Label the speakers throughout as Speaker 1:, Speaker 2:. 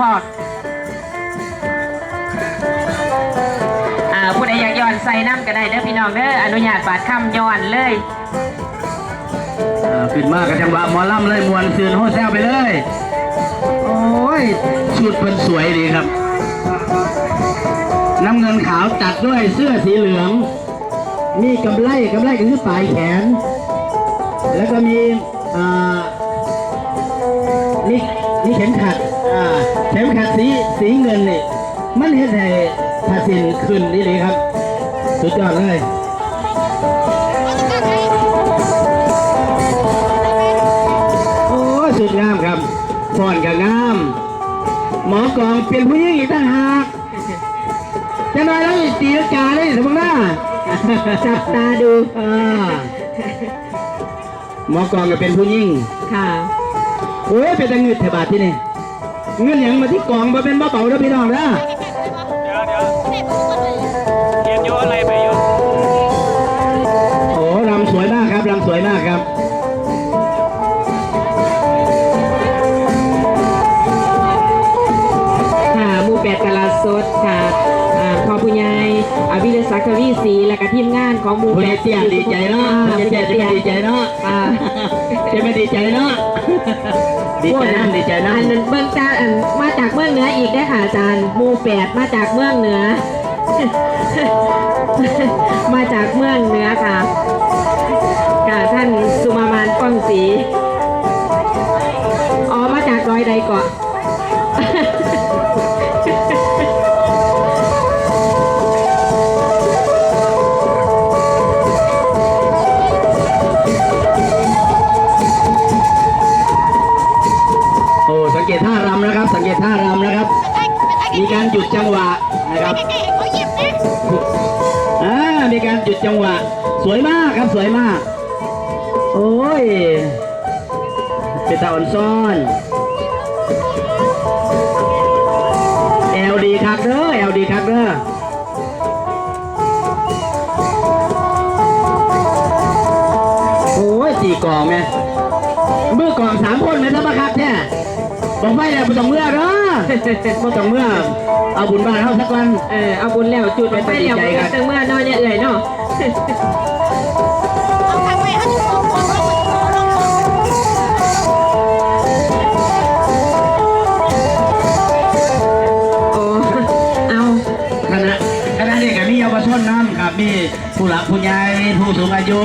Speaker 1: พ่ออ่าผู้ใดอยากย้อนใส่น้ำก็ได้เด้อพี่น้องเด้ออนุญาตบาดคำย้อนเลย
Speaker 2: อ่าขึ้นมากับจังหวะหมอลำเลยมวนซืนโฮแซวไปเลย โอ้ยชุดเป็นสวยดีครับ น้ำเงินขาวตัดด้วยเสื้อสีเหลือง มีกำไลกำไลก็คือปลายแขน แล้วก็มีอ่านี่นี่เข็มขัด อ่าเข็มขัดสีสีเงินนี่มันเห็นให้ผ้าสินขึ้นนี่เลยครับ สุดยอดเลยโอ้ยสุดงามครับฟอนกับงาม หมอกองเป็นผู้หญิงอีกต่างหากจะน้อยแล้วอีกตีลังกาเลยสมมติว่าจับตาดูอ่าหมอกองก็เป็นผู้หญิง
Speaker 1: ค่ะ
Speaker 2: โอ้ยเป็นตะเงิดเถอะบาทที่นี่ เงินหยังมาที่กองมาเป็นบ้าเป๋าแล้วพี่น้องนะ ก
Speaker 1: ดิ์ทวีศรีและก็ทีมงานของหมู่
Speaker 2: คุณ
Speaker 1: แปด
Speaker 2: เตี้ยดีใจเนาะ
Speaker 1: อ่
Speaker 2: คุณเตี้ยจะไม่ดีใจเนาะ
Speaker 1: อ่า
Speaker 2: จะไม่ดีใจเนาะดีใจนะดีใจนะ
Speaker 1: อันนั้นเบื้องจ้าอันมาจากเมืองเหนืออีกได้อค่ะอาจารย์หมู่แปดมาจากเมืองเหนือ มาจากเมืองเหนือค่ะค่ะท่านสุมามานป้องศรีอ๋อมาจากดอยใดเกาะ
Speaker 2: จังหวะนะครับอ่ามีการหยุดจังหวะ สวยมากครับสวยมาก โอ้ยเป็นตาอ่อนซ่อนเอลดีครับเด้อเอลดีครับเด้อโอ้ยจีกองไหมมือกองสามคนไหมท่านประครับเนี่ย บอกไม่แล้วไม่ต้องเมื่อเด้อไม่ต้องเมื่อ เอาบุญบ้านเขาสักวัน
Speaker 1: เออเอาบุญแล้วจุด
Speaker 2: เป็นไป
Speaker 1: ไป
Speaker 2: ดี
Speaker 1: แล้ว
Speaker 2: ใจ
Speaker 1: มัน
Speaker 2: ครั
Speaker 1: ก็
Speaker 2: บ
Speaker 1: จังเมื่อน้อยเนี่ยเอื่อยเนาะโอ้เอา
Speaker 2: คณะคณะนี้ก็มีเยาวชนน้ำครับ มีผู้หลักผู้ใหญ่ผู้สูงอายุ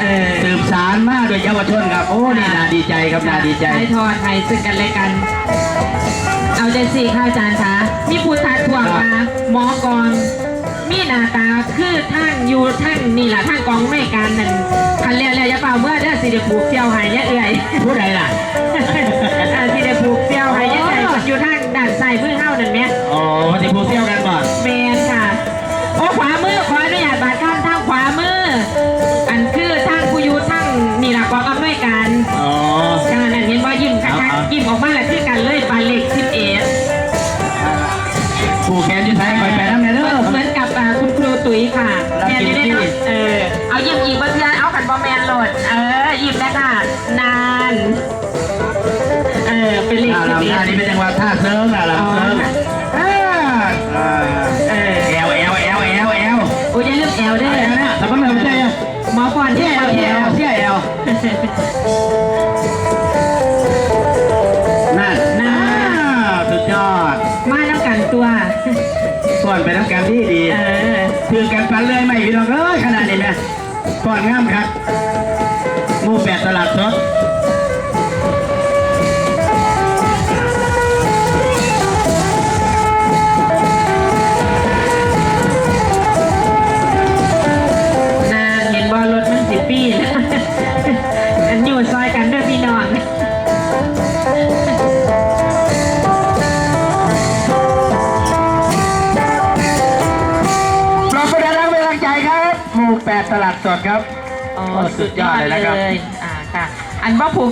Speaker 1: เออ
Speaker 2: สืบสารมาโดวยเยาวชนครับ โอ้นี่น่าดีใจครับน่าดีใจ
Speaker 1: ให้ทอดให้ซึ่งกันและกัน เอาใจสี่ข้าอาจารย์คะมีผู้ทักทวงมาหมอกรมีหน้าตาคือทั้งอยู่ทั้งนี่แหละทั้งกองไม่การนั่นคันเรียกแล้วอย่าเป่าเมื่อเด้อสิเดี๋ยวผูกเสี่ยวใหายเนี่ยเอื่อย
Speaker 2: ผู้ใดล่ะ
Speaker 1: อ่าสิได้ผู เอายิ้มอี
Speaker 2: ก
Speaker 1: บางทีเอา
Speaker 2: ขัน
Speaker 1: บอแมนโหลด เออยิ้มได้ค่ะ นาน เออ เป็นเลข
Speaker 2: อ่า
Speaker 1: สิบ
Speaker 2: ลำ
Speaker 1: เอ็
Speaker 2: ท่า
Speaker 1: ด
Speaker 2: นี้เป็นจังหวะท่าเซิร์ฟนะลำเซิร์ฟอ่าอ่า
Speaker 1: เออ
Speaker 2: เอลเอลเอลเอลเอล
Speaker 1: โอ้ยอย่าลืมแอล
Speaker 2: เอ
Speaker 1: เด้
Speaker 2: ล
Speaker 1: อ
Speaker 2: เนี่ยแต่ก็ไม่ใช่อะ
Speaker 1: หมอก่อน
Speaker 2: เที่
Speaker 1: ที่
Speaker 2: ย
Speaker 1: แอ
Speaker 2: เอ
Speaker 1: ล
Speaker 2: ล
Speaker 1: แอ
Speaker 2: เที่ย
Speaker 1: ล
Speaker 2: เอลเที่ยเอลนั่นน่าสุดยอด
Speaker 1: มาน้ำกันตัว
Speaker 2: ก่อนไปทำการที่ดี
Speaker 1: เออ
Speaker 2: คือการปันเลยไม่พี่น้องเอ้ยขนาดนี้ไหม ก่อนงามครับมูแปดตลาดสด
Speaker 1: นานเห็นบอลรถมันสิปีแล้วอันอยู่ซอย
Speaker 2: ครับหมูแปดตลาดสดครับ
Speaker 1: โอ้
Speaker 2: โอ้สุดยอดเลยนะครับ
Speaker 1: อ่าค่ะ อันว่าผูก